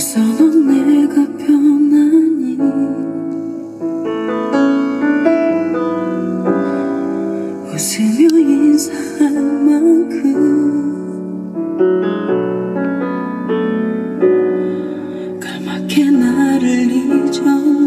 벌써 넌 내가 변하니. 웃으며 인사할 만큼 까맣게 나를 잊어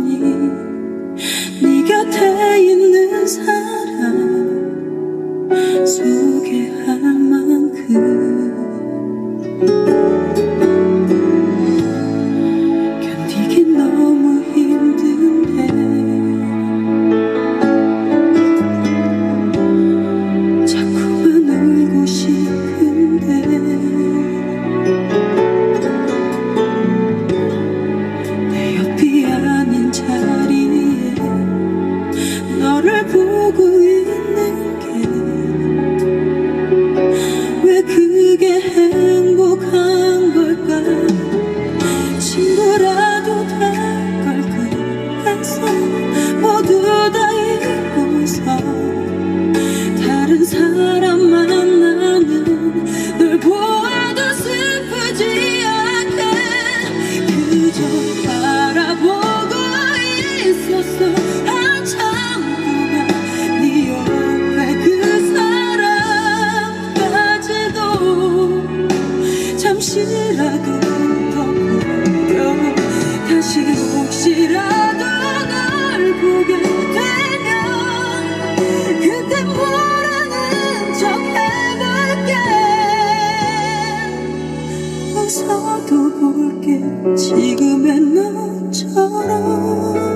어디서도 볼게. 지금의 너처럼.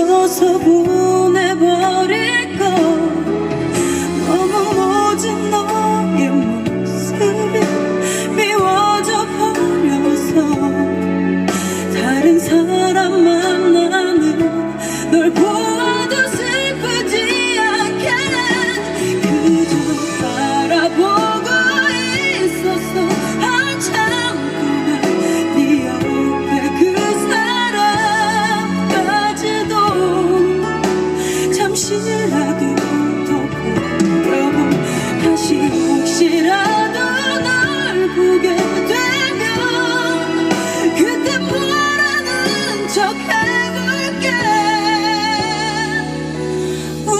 都做不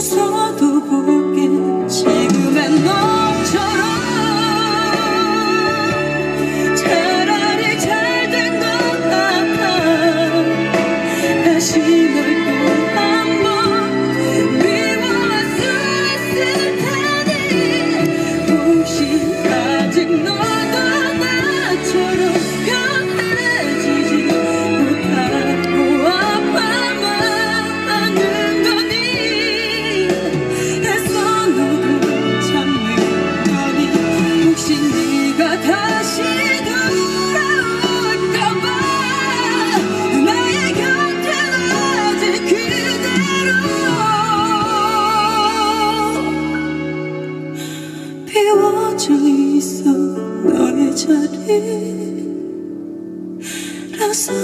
所读 jadi rasa